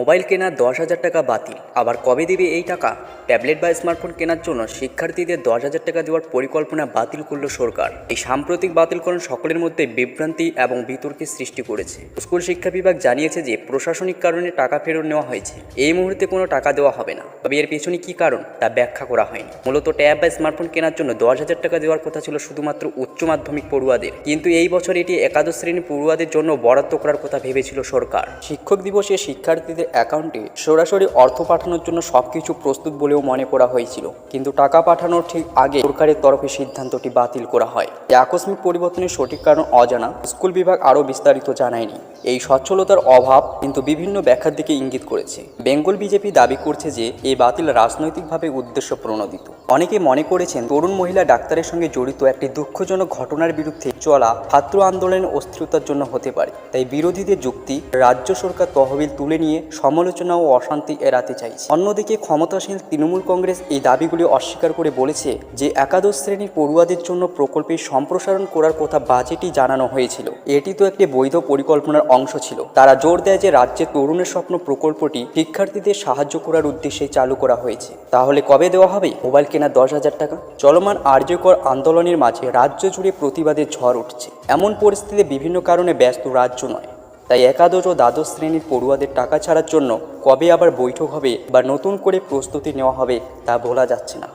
Mobile কেনার দশ হাজার টাকা বাতিল। আবার কবে দেবে এই টাকা? ট্যাবলেট বা স্মার্টফোন কেনার জন্য শিক্ষার্থীদের দশ হাজার টাকা দেওয়ার পরিকল্পনা বাতিল করল সরকার। এই সাম্প্রতিক বাতিলকরণ সকলের মধ্যে বিভ্রান্তি এবং বিতর্কের সৃষ্টি করেছে। স্কুল শিক্ষা বিভাগ জানিয়েছে যে, প্রশাসনিক কারণে টাকা ফেরত নেওয়া হয়েছে। এই মুহূর্তে কোনো টাকা দেওয়া হবে না। তবে এর পেছনে কি কারণ, তা ব্যাখ্যা করা হয়নি। মূলত ট্যাব বা স্মার্টফোন কেনার জন্য দশ হাজার টাকা দেওয়ার কথা ছিল শুধুমাত্র উচ্চ মাধ্যমিক পড়ুয়াদের। কিন্তু এই বছর এটি একাদশ শ্রেণি পড়ুয়াদের জন্য বরাদ্দ করার কথা ভেবেছিল সরকার। শিক্ষক দিবসে শিক্ষার্থীদের অ্যাকাউন্টে সরাসরি অর্থ পাঠানোর জন্য সবকিছু প্রস্তুত বলেও মনে করা হয়েছিল। কিন্তু টাকা পাঠানোর ঠিক আগে সরকারের তরফে সিদ্ধান্তটি বাতিল করা হয়। এই আকস্মিক পরিবর্তনের সঠিক কারণ অজানা, স্কুল বিভাগ আরও বিস্তারিত জানায়নি। এই সচ্ছলতার অভাব কিন্তু বিভিন্ন ব্যাখ্যার দিকে ইঙ্গিত করেছে। বেঙ্গল বিজেপি দাবি করছে যে এই বাতিল রাজনৈতিকভাবে উদ্দেশ্য প্রণোদিত। অনেকে মনে করেছেন, তরুণ মহিলা ডাক্তারের সঙ্গে জড়িত একটি দুঃখজনক ঘটনার বিরুদ্ধে চলা ছাত্র আন্দোলনের অস্থিরতার জন্য হতে পারে। তাই বিরোধীদের যুক্তি, রাজ্য সরকার তহবিল তুলে নিয়ে সমালোচনা ও অশান্তি এড়াতে চাইছে। অন্যদিকে ক্ষমতাসীন তৃণমূল কংগ্রেস এই দাবিগুলি অস্বীকার করে বলেছে যে একাদশ শ্রেণির পড়ুয়াদের জন্য প্রকল্পের সম্প্রসারণ করার কথা বাজেটই জানানো হয়েছিল। এটি তো একটি বৈধ পরিকল্পনার অংশ ছিল। তারা জোর দেয় যে রাজ্যের তরুণের স্বপ্ন প্রকল্পটি শিক্ষার্থীদের সাহায্য করার উদ্দেশ্যে চালু করা হয়েছে। তাহলে কবে দেওয়া হবে? মোবাইল কেনার দশ হাজার টাকা? চলমান আর্যকর আন্দোলনের মাঝে রাজ্য জুড়ে প্রতিবাদের ঝড় উঠছে। এমন পরিস্থিতিতে বিভিন্ন কারণে ব্যস্ত রাজ্য নয়। তাই একাদশ ও দ্বাদশ শ্রেণির পড়ুয়াদের টাকা ছাড়ার জন্য কবে আবার বৈঠক হবে বা নতুন করে প্রস্তুতি নেওয়া হবে তা বলা যাচ্ছে না।